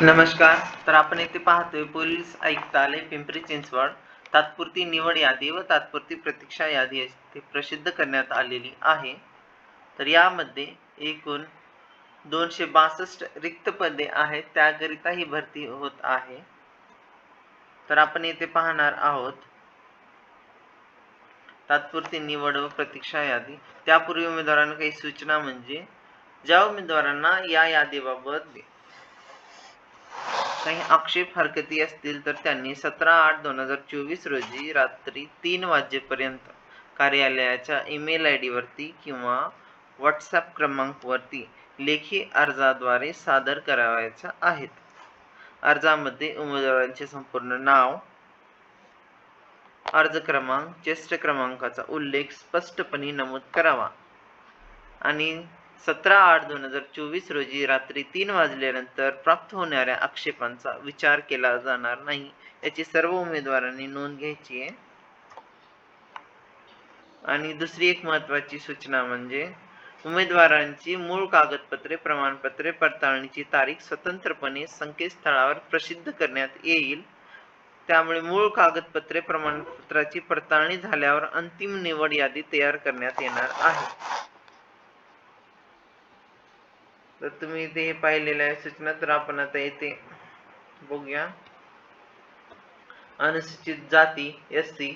नमस्कार तर आपण येथे पाहतोय पोलीस आयुक्तालय पिंपरी चिंचवड. तात्पुरती निवड यादी व तात्पुरती प्रतीक्षा यादी येथे प्रसिद्ध करण्यात आलेली आहे. तर यामध्ये एकूण दोनशे बासष्ट रिक्त पदे आहेत त्याकरिता ही भरती होत आहे. तर आपण येथे पाहणार आहोत तात्पुरती निवड व प्रतीक्षा यादी. त्यापूर्वी उमेदवारांना काही सूचना म्हणजे ज्या उमेदवारांना या यादीबाबत काही आक्षेप हरकती असतील तर त्यांनी सतरा आठ दोन हजार चोवीस रोजी रात्री तीन वाजेपर्यंत कार्यालयाच्या ईमेल आय डीवरती किंवा व्हॉट्सॲप क्रमांकवरती लेखी अर्जाद्वारे सादर करावयाच्या आहेत. अर्जामध्ये उमेदवारांचे संपूर्ण नाव अर्ज क्रमांक ज्येष्ठ क्रमांकाचा उल्लेख स्पष्टपणे नमूद करावा आणि सतरा आठ दोन हजार चोवीस रोजी रात्री तीन वाजल्यानंतर प्राप्त होणाऱ्या आक्षेपांचा विचार केला जाणार नाही. याची सर्व उमेदवारांनी नोंद घ्यायची आहे. आणि दुसरी एक महत्वाची सूचना म्हणजे उमेदवारांची मूळ कागदपत्रे प्रमाणपत्रे पडताळणीची तारीख स्वतंत्रपणे संकेतस्थळावर प्रसिद्ध करण्यात येईल. त्यामुळे मूळ कागदपत्रे प्रमाणपत्राची पडताळणी झाल्यावर अंतिम निवड यादी तयार करण्यात येणार आहे. तर तुम्ही इथे हे आहे सूचना तर आपण आता इथे बघूया. अनुसूचित जाती एस सी.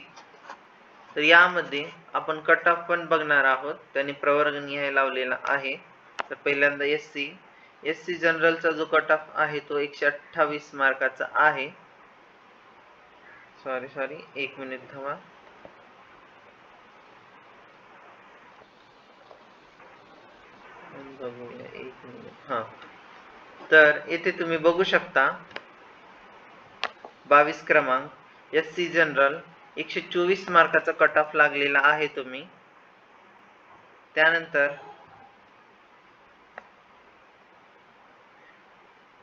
तर यामध्ये आपण कट ऑफ पण बघणार आहोत. त्यांनी प्रवर्ग निहाय लावलेला आहे. तर पहिल्यांदा एस सी. एस सी जनरलचा जो कट ऑफ आहे तो एकशे अठ्ठावीस मार्काचा आहे. सॉरी सॉरी एक मिनिट थांबा. बघूया. हा. तर येथे तुम्ही बघू शकता बावीस क्रमांक एस सी जनरल एकशे चोवीस मार्काचा कट ऑफ लागलेला आहे तुम्ही. त्यानंतर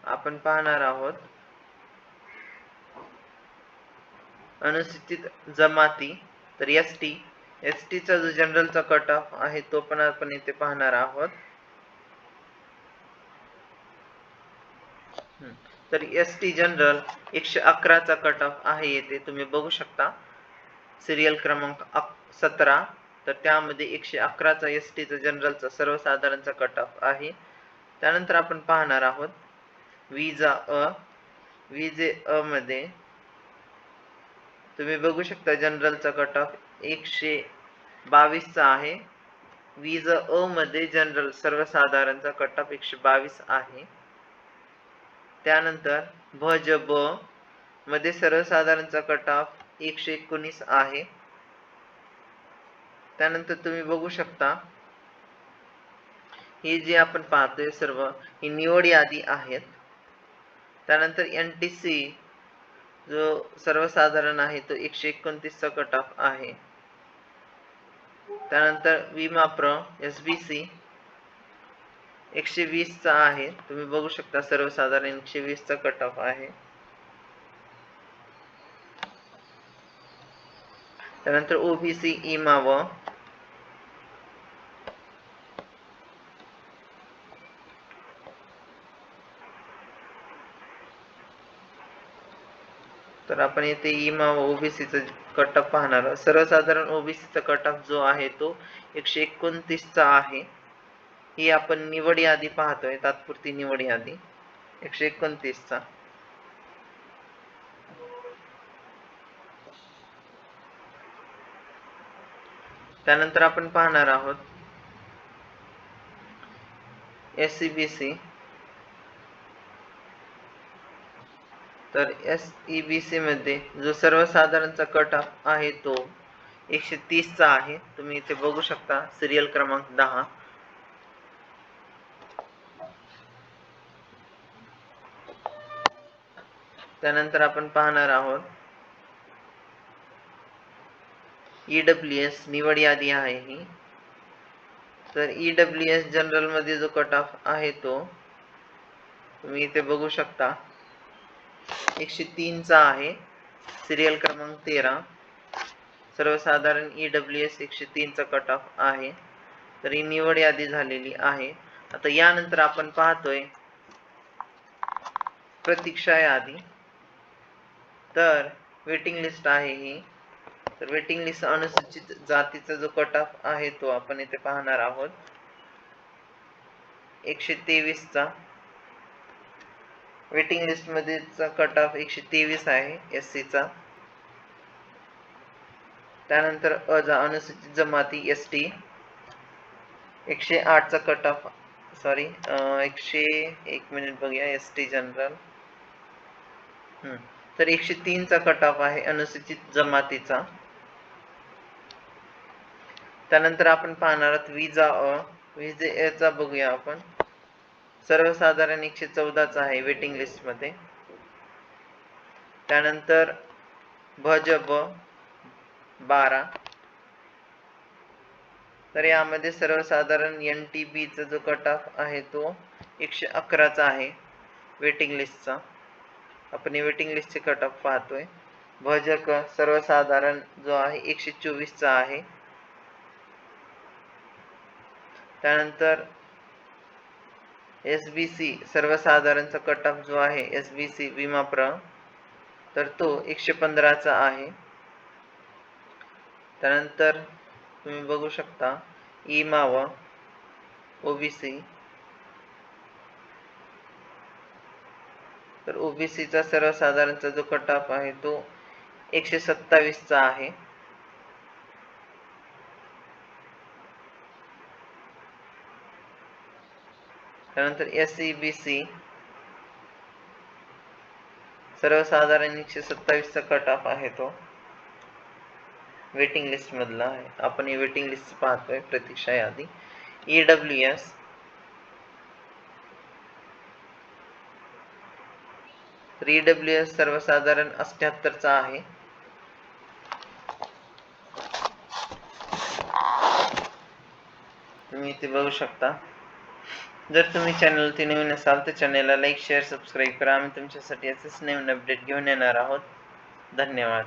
आपण पाहणार आहोत अनुसूचित जमाती तर एस टी एस टीचा जो जनरलचा कट ऑफ आहे तो पण आपण इथे पाहणार आहोत. तर एस टी जनरल एकशे अकराचा कट ऑफ आहे येथे. तुम्ही बघू शकता. सिरियल क्रमांक सतरा. तर त्यामध्ये एकशे अकराचा एस टीचा जनरलचा सर्वसाधारणचा कट ऑफ आहे. त्यानंतर आपण पाहणार आहोत. विजा अ. विजे अ मध्ये तुम्ही बघू शकता जनरलचा कट ऑफ एकशे बावीसचा आहे. वीज अ मध्ये जनरल सर्वसाधारणचा कट ऑफ एकशे बावीस आहे. त्यानंतर भ ज ब मध्ये सर्वसाधारणचा कट ऑफ एकशे एकोणीस आहे. त्यानंतर तुम्ही बघू शकता हे जे आपण पाहतोय सर्व ही निवड यादी आहेत. त्यानंतर एन टी सी जो सर्वसाधारण आहे तो एकशे एकोणतीसचा कट ऑफ आहे. त्यानंतर विमा प्र एस बी सी एकशे वीसचा आहे. तुम्ही बघू शकता सर्वसाधारण एकशे वीसचा कट ऑफ आहे. त्यानंतर ओबीसी इमा व तर आपण येथे इमा व ओबीसीचा कट ऑफ पाहणार सर्वसाधारण ओबीसीचा कट ऑफ जो आहे तो एकशे एकोणतीसचा आहे. ही आपण निवड यादी पाहतोय तात्पुरती निवड यादी. एकशे एकोणतीसचा. त्यानंतर आपण पाहणार आहोत. एस सी बी सी तर एस ई बी सी मध्ये जो सर्वसाधारणचा कट आहे तो एकशे तीसचा आहे. तुम्ही इथे बघू शकता सिरियल क्रमांक दहा. त्यानंतर आपण पाहणार आहोत. ईडब्ल्यू एस निवड यादी आहे ही. तर ईडब्ल्यू एस जनरलमध्ये जो कट ऑफ आहे तो तुम्ही इथे बघू शकता. एकशे तीनचा आहे. सिरियल क्रमांक तेरा. सर्वसाधारण ईडब्ल्यू एस एकशे तीनचा कट ऑफ आहे. तर ही निवड यादी झालेली आहे. आता यानंतर आपण पाहतोय प्रतीक्षा यादी. तर वेटिंग लिस्ट आहे ही. तर वेटिंग लिस्ट अनुसूचित जातीचा जो कट ऑफ आहे तो आपण इथे पाहणार आहोत. एकशे तेवीसचा वेटिंग लिस्ट मध्येचा कट ऑफ एकशे तेवीस आहे एस सीचा त्यानंतर अजा अनुसूचित जमाती एस टी एकशे आठचा कट ऑफ सॉरी एकशे एक मिनिट बघूया एस टी जनरल तर एकशे तीनचा कट ऑफ आहे अनुसूचित जमातीचा. त्यानंतर आपण पाहणार आहोत विजा अ विजेचा बघूया आपण. सर्वसाधारण एकशे चौदाचा आहे वेटिंग लिस्टमध्ये. त्यानंतर भज ब बारा. तर यामध्ये सर्वसाधारण एन टी बीचा जो कट ऑफ आहे तो एकशे अकराचा आहे वेटिंग लिस्टचा आपण वेटिंग लिस्टचे कट ऑफ पाहतोय. भजक सर्वसाधारण जो आहे एकशे चोवीसचा आहे. त्यानंतर एस बी सी सर्वसाधारणचा कट ऑफ जो आहे एस बी सी विमा प्र तर तो एकशे पंधराचा आहे. त्यानंतर तुम्ही बघू शकता ई बी ओबीसी तर ओबीसीचा सर्वसाधारणचा जो कट ऑफ़ आहे तो एकशे सत्तावीसचा आहे. त्यानंतर एस सी बी सी सर्वसाधारण एकशे सत्तावीसचा कट ऑफ़ आहे तो. वेटिंग लिस्ट मधला आहे. आपण ही वेटिंग लिस्ट पाहतोय प्रतीक्षा यादी. ईडब्ल्यू एस तर डब्ल्यू एस सर्वसाधारण अठ्याहत्तरचा आहे. तुम्ही इथे बघू शकता. जर तुम्ही चॅनलवरती नवीन असाल तर चॅनलला लाईक शेअर सबस्क्राईब करा. आम्ही तुमच्यासाठी असेच नवीन अपडेट घेऊन येणार आहोत. धन्यवाद.